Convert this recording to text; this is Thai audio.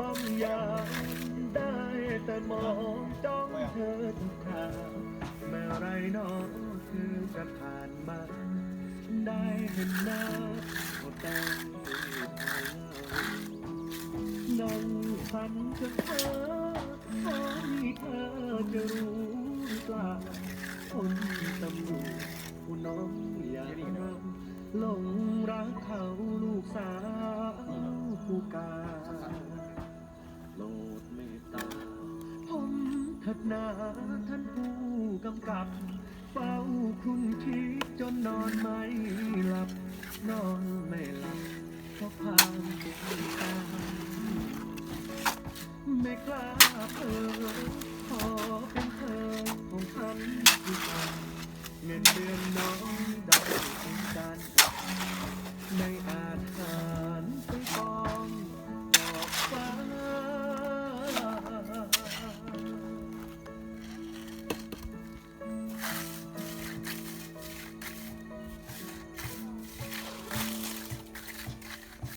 ต้องยามได้แต่มองจ้องเธอทุกคราวเมื่อไรหนอคือจะผ่านมา ได้เห็นหน้าก็ต้องเธอนั่งฝันถึงเธอขอมีเธอจะรู้หรือเปล่าคนตำรวจผู้น้องอย่าหลง หนาท่านผู้กำกับ เฝ้าคุณคิดจนนอนไม่หลับ นอนไม่หลับเพราะความเจ็บตาไม่กล้าเผลอขอเป็นเธอของท่านดีกว่าเงินเดือนน้อง